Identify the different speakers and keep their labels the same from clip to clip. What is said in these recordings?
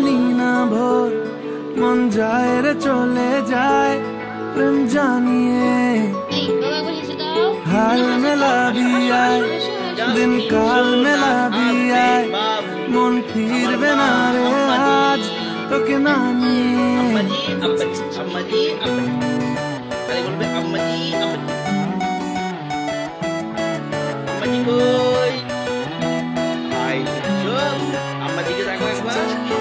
Speaker 1: জানি না ভোর, মন যায় রে চলে যায়, প্রেম জানিয়ে। হাল মেলাবি আয় দিন কাল মেলাবি আয় মন ফিরবে না রে আজ তোকে না নিয়ে।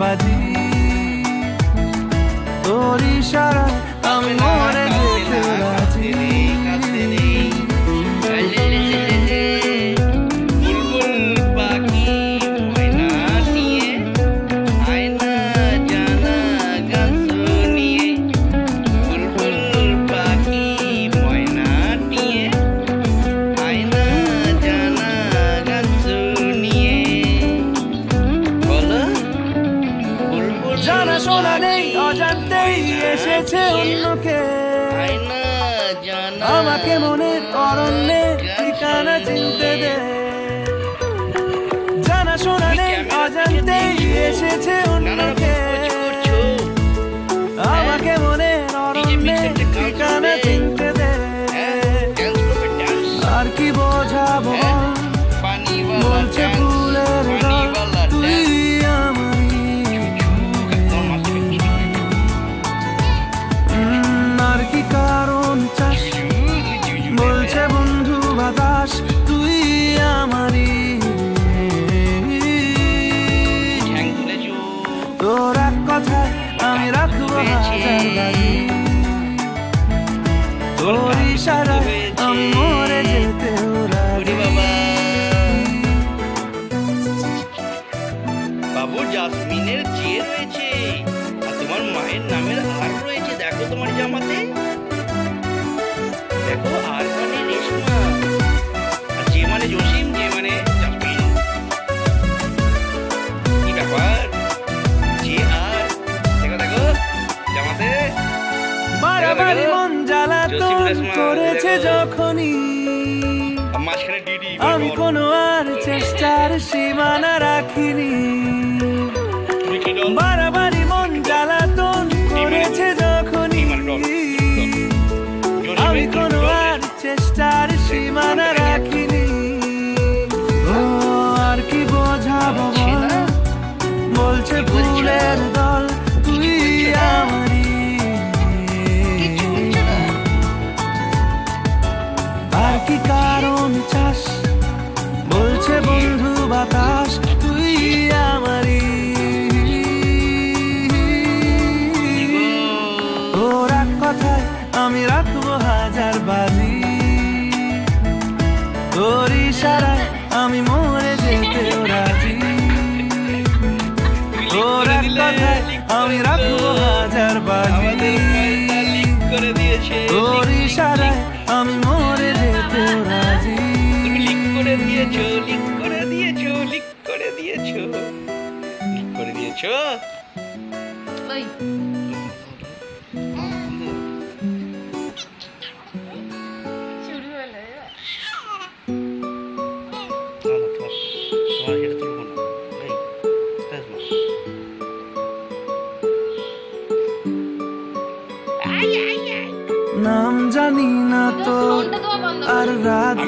Speaker 1: বাজি। তোর ইশারায় এসেছে অন্যকে। আমাকে মনের অরণ্যে ঠিকানা চিনতে দে।
Speaker 2: মায়ের নামের আর রয়েছে দেখো তোমার জামাতে। দেখো আর মানে রেশমা। আর যে মানে জসিম যে মানে জাসমিন। কি ব্যাপার? যে আর। দেখো দেখো জামাতে।
Speaker 1: বাড়াবাড়ি মন জ্বালাতন করেছে যখনই। আমি কোনো আর চেষ্টার সীমানা রাখিনি। বাড়াবাড়ি Let
Speaker 2: it. দিয়েছে
Speaker 1: তোর ইশারায় আমি মরে যেতে রাজি।
Speaker 2: তুমি লিক করে দিয়েছ লিক করে দিয়েছ লিক করে দিয়েছ লিক করে দিয়েছ।
Speaker 3: ওই।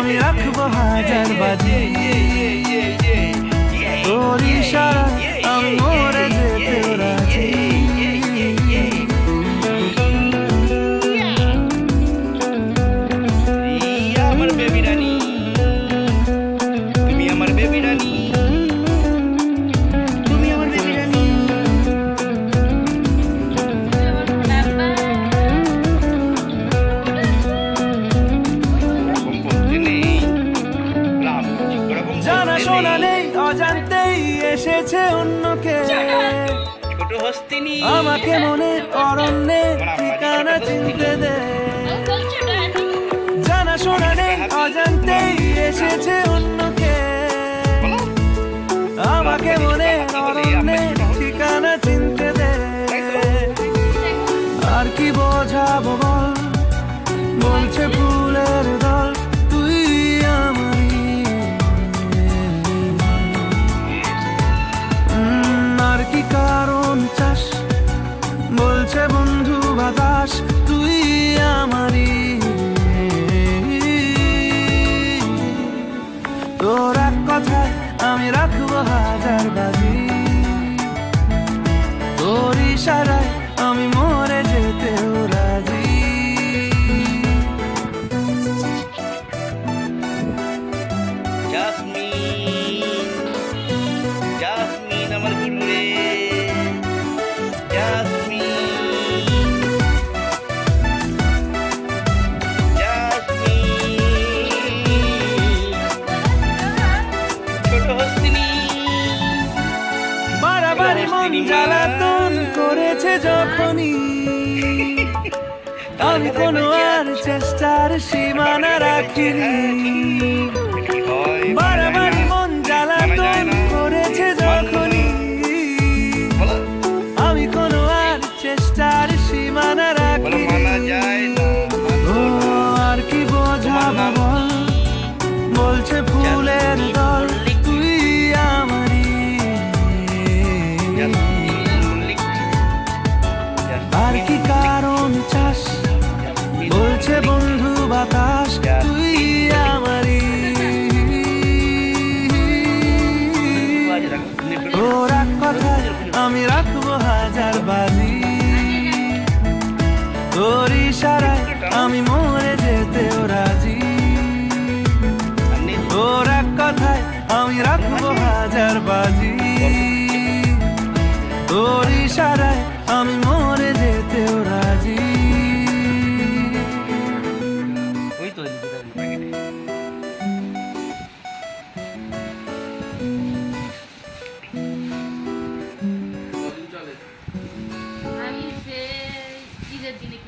Speaker 1: কথায় আমি রাখব অন্যকে। আমাকে মনে অরণ্যে ঠিকানা চিনতে দে। জানা শোনা নেই অজান্তেই এসেছে অন্যকে। আমাকে মনে অরণ্যে ঠিকানা চিনতে দে। আর কি বোঝাবো বল? বলছে ফুলের আমি রাখব হাজার বাজি। তোর ইশারায় করেছে যখনই। আমি কোনো আর চেষ্টার সীমানা রাখিনি।
Speaker 2: কি
Speaker 1: তোর ইশারায় আমি মরে যেতেও রাজি
Speaker 2: ওই তো এদিকে দাঁড়িয়ে প্যাকেটে।
Speaker 3: আমি সে ঈদের দিনে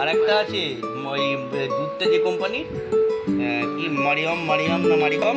Speaker 2: আর একটা আছে ওই দুধটা যে কোম্পানি কি মারিয়াম মারিয়াম না মারিকম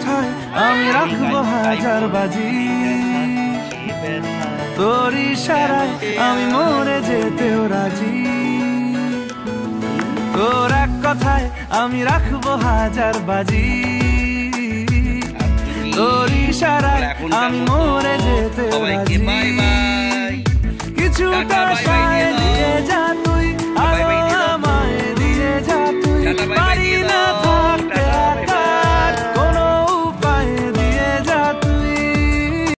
Speaker 1: কথায় আমি রাখব হাজার বাজি। তোর ইশারায় আমি মরে যেতেও রাজি। তোর এক কথায় আমি রাখব হাজার বাজি। তোর ইশারায় আমি মরে যেতেও রাজি।
Speaker 2: কিছুটা সায়
Speaker 1: দিয়ে
Speaker 2: যা তুই আরও
Speaker 1: আমায় দিয়ে যা তুই। পারি না